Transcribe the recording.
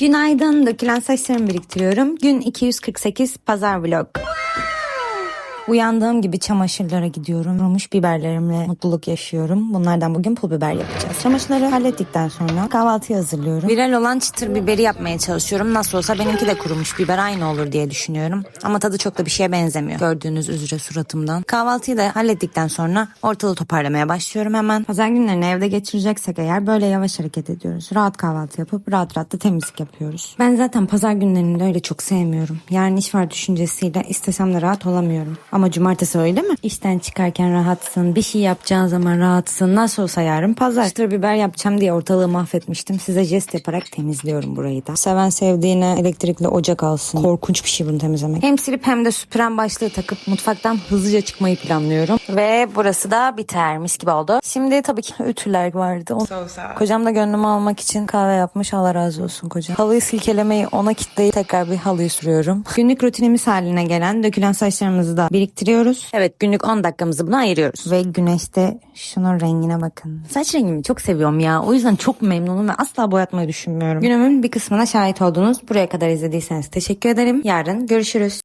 Günaydın. Dökülen saçlarımı biriktiriyorum. Gün 248 pazar vlog. Uyandığım gibi çamaşırlara gidiyorum. Kurumuş biberlerimle mutluluk yaşıyorum. Bunlardan bugün pul biber yapacağız. Çamaşırları hallettikten sonra kahvaltıyı hazırlıyorum. Viral olan çıtır biberi yapmaya çalışıyorum. Nasıl olsa benimki de kurumuş biber aynı olur diye düşünüyorum. Ama tadı çok da bir şeye benzemiyor. Gördüğünüz üzere suratımdan. Kahvaltıyı da hallettikten sonra ortalığı toparlamaya başlıyorum hemen. Pazar günlerini evde geçireceksek eğer böyle yavaş hareket ediyoruz. Rahat kahvaltı yapıp rahat rahat da temizlik yapıyoruz. Ben zaten pazar günlerini öyle çok sevmiyorum. Yarın iş var düşüncesiyle istesem de rahat olamıyorum. Ama cumartesi öyle mi? İşten çıkarken rahatsın, bir şey yapacağın zaman rahatsın. Nasıl olsa yarın pazar. Çıtır biber yapacağım diye ortalığı mahvetmiştim. Size jest yaparak temizliyorum burayı da. Seven sevdiğine elektrikli ocak alsın. Korkunç bir şey bunu temizlemek. Hem silip hem de süpüren başlığı takıp mutfaktan hızlıca çıkmayı planlıyorum. Ve burası da biter mis gibi oldu. Şimdi tabii ki ütüler vardı. O- Kocam da gönlümü almak için kahve yapmış. Allah razı olsun kocam. Halıyı silkelemeyi ona kitleyip tekrar bir halıyı sürüyorum. Günlük rutinimiz haline gelen dökülen saçlarımızı da biriktiriyoruz. Evet günlük 10 dakikamızı buna ayırıyoruz. Ve güneşte şunun rengine bakın. Saç rengimi çok seviyorum ya. O yüzden çok memnunum ve asla boyatmayı düşünmüyorum. Günümün bir kısmına şahit oldunuz. Buraya kadar izlediyseniz teşekkür ederim. Yarın görüşürüz.